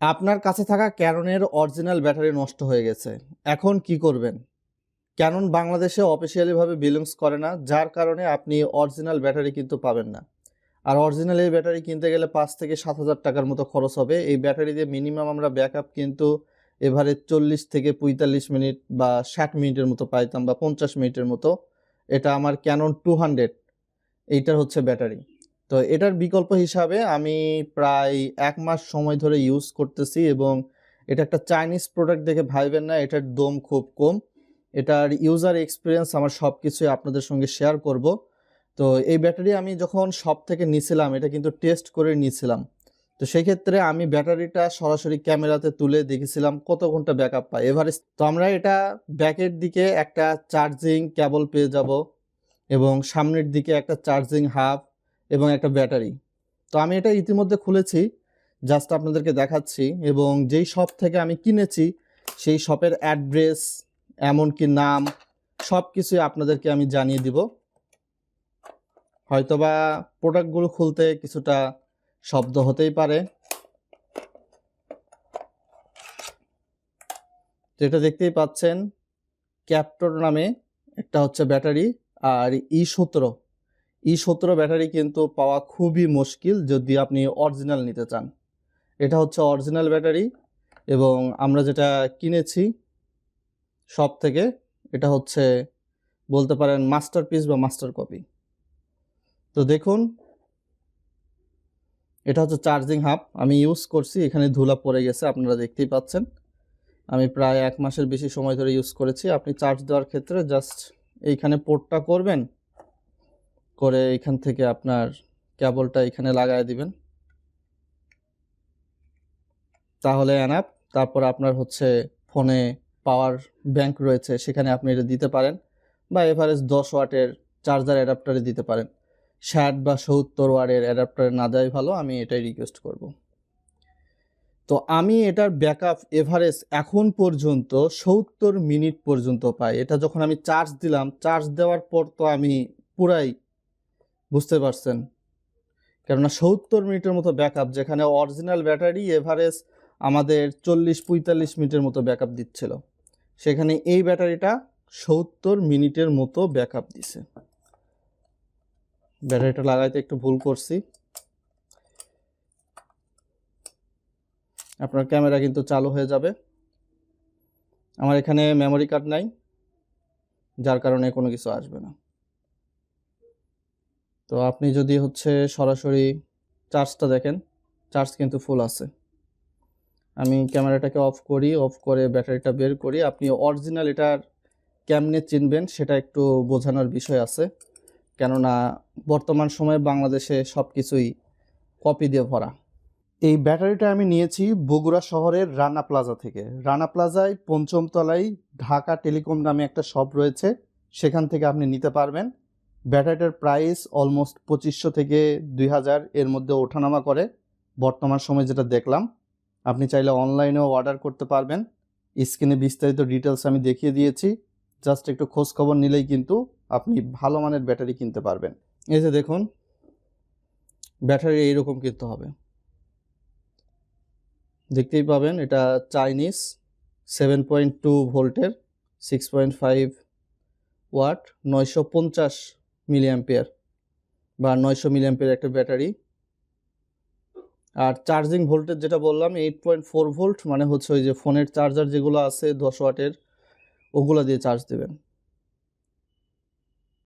আপনার কাছে থাকা ক্যাননের অরিজিনাল ব্যাটারি নষ্ট হয়ে গেছে। এখন কি করবেন? ক্যানন বাংলাদেশে অফিসিয়ালিভাবে বিলংস করে না, যার কারণে আপনি অরিজিনাল ব্যাটারি কিন্তু পাবেন না। আর অরিজিনাল এই ব্যাটারি কিনতে গেলে পাঁচ থেকে সাত হাজার টাকার মতো খরচ হবে। এই ব্যাটারি দিয়ে মিনিমাম আমরা ব্যাকআপ কিন্তু এভারে চল্লিশ থেকে পঁয়তাল্লিশ মিনিট বা ষাট মিনিটের মতো পাইতাম বা পঞ্চাশ মিনিটের মতো। এটা আমার ক্যানন টু হান্ড্রেড, এইটার হচ্ছে ব্যাটারি। তো এটার বিকল্প হিসাবে আমি প্রায় এক মাস সময় ধরে ইউজ করতেছি এবং এটা একটা চাইনিজ প্রোডাক্ট দেখে ভাইবেন না, এটার দম খুব কম। এটার ইউজার এক্সপিরিয়েন্স আমার সব কিছুই আপনাদের সঙ্গে শেয়ার করব। তো এই ব্যাটারি আমি যখন সব থেকে নিছিলাম, এটা কিন্তু টেস্ট করে নিয়েছিলাম তো সেই ক্ষেত্রে আমি ব্যাটারিটা সরাসরি ক্যামেরাতে তুলে দেখেছিলাম, কত ঘণ্টা ব্যাকআপ পাই এভারেস্ট তো আমরা এটা ব্যাকের দিকে একটা চার্জিং কেবল পেয়ে যাব এবং সামনের দিকে একটা চার্জিং হাব এবং একটা ব্যাটারি। তো আমি এটা ইতিমধ্যে খুলেছি জাস্ট আপনাদেরকে দেখাচ্ছি এবং যেই শপ থেকে আমি কিনেছি, সেই শপের অ্যাড্রেস এমনকি নাম সব কিছুই আপনাদেরকে আমি জানিয়ে দিব। হয়তোবা প্রোডাক্টগুলো খুলতে কিছুটা শব্দ হতেই পারে। যেটা দেখতেই পাচ্ছেন ক্যাপ্টর নামে একটা হচ্ছে ব্যাটারি, আর ই সতেরো। ই সতেরো ব্যাটারি কিন্তু পাওয়া খুবই মুশকিল যদি আপনি অরিজিনাল নিতে চান। এটা হচ্ছে অরিজিনাল ব্যাটারি এবং আমরা যেটা কিনেছি সব থেকে এটা হচ্ছে বলতে পারেন মাস্টার পিস বা মাস্টার কপি তো দেখুন, এটা হচ্ছে চার্জিং হাব আমি ইউজ করছি, এখানে ধুলা পড়ে গেছে, আপনারা দেখতেই পাচ্ছেন। আমি প্রায় এক মাসের বেশি সময় ধরে ইউজ করেছি। আপনি চার্জ দেওয়ার ক্ষেত্রে জাস্ট এইখানে পোর্টটা করবেন করে এখান থেকে আপনার কেবলটা এখানে লাগায় দিবেন। তাহলে অ্যানাপ, তারপর আপনার হচ্ছে ফোনে পাওয়ার ব্যাংক রয়েছে, সেখানে আপনি এটা দিতে পারেন বা এভারেজ দশ ওয়াটের চার্জার অ্যাডাপ্টারে দিতে পারেন। ষাট বা সত্তর ওয়াটের অ্যাডাপ্টারে না দেওয়াই ভালো, আমি এটাই রিকোয়েস্ট করব। তো আমি এটার ব্যাকআপ এভারেজ এখন পর্যন্ত সত্তর মিনিট পর্যন্ত পাই। এটা যখন আমি চার্জ দিলাম চার্জ দেওয়ার পর তো আমি পুরাই বুঝতে পারছেন? কেননা সত্তর মিনিটের মতো ব্যাকআপ যেখানে অরিজিনাল ব্যাটারি এভারেজ আমাদের চল্লিশ, পঁয়তাল্লিশ মিনিটের মতো ব্যাকআপ দিচ্ছিল। সেখানে এই ব্যাটারিটা সত্তর মিনিটের মতো ব্যাকআপ দিছে। ব্যাটারিটা লাগাইতে একটু ভুল করছি। আপনার ক্যামেরা কিন্তু চালু হয়ে যাবে। আমার এখানে মেমোরি কার্ড নাই, যার কারণে কোনো কিছু আসবে না। তো আপনি যদি হচ্ছে সরাসরি চার্জটা দেখেন, চার্জ কিন্তু ফুল আছে। আমি ক্যামেরাটাকে অফ করি অফ করে ব্যাটারিটা বের করি। আপনি অরিজিনাল এটার কেমনে চিনবেন সেটা একটু বোঝানোর বিষয় আছে। কেননা বর্তমান সময়ে বাংলাদেশে সব কিছুই কপি দিয়ে ভরা। এই ব্যাটারিটা আমি নিয়েছি বগুড়া শহরের রানা প্লাজা থেকে। রানা প্লাজায় পঞ্চম তলায় ঢাকা টেলিকম নামে একটা শপ রয়েছে। সেখান থেকে আপনি নিতে পারবেন। ব্যাটারিটার প্রাইস অলমোস্ট পঁচিশশো থেকে দুই হাজার এর মধ্যে ওঠানামা করে। বর্তমান সময় যেটা দেখলাম, আপনি চাইলে অনলাইনেও অর্ডার করতে পারবেন। স্ক্রিনে বিস্তারিত ডিটেলস আমি দেখিয়ে দিয়েছি। জাস্ট একটু খোঁজ খবর নিলেই কিন্তু আপনি ভালো মানের ব্যাটারি কিনতে পারবেন। এই যে দেখুন, ব্যাটারি এইরকম কিনতে হবে। দেখতেই পাবেন, এটা চাইনিজ, সেভেন পয়েন্ট টু ভোল্টের, সিক্স পয়েন্ট ফাইভ ওয়াট, নয়শো পঞ্চাশ মিলিয়াম্পিয়ার বা নয়শো মিলিয়াম্পিয়ার একটা ব্যাটারি। আর চার্জিং ভোল্টেজ যেটা বললাম এইট পয়েন্ট ফোর ভোল্ট মানে হচ্ছে ওই যে ফোনের চার্জার যেগুলো আছে দশ ওয়াটের ওগুলো দিয়ে চার্জ দেবেন।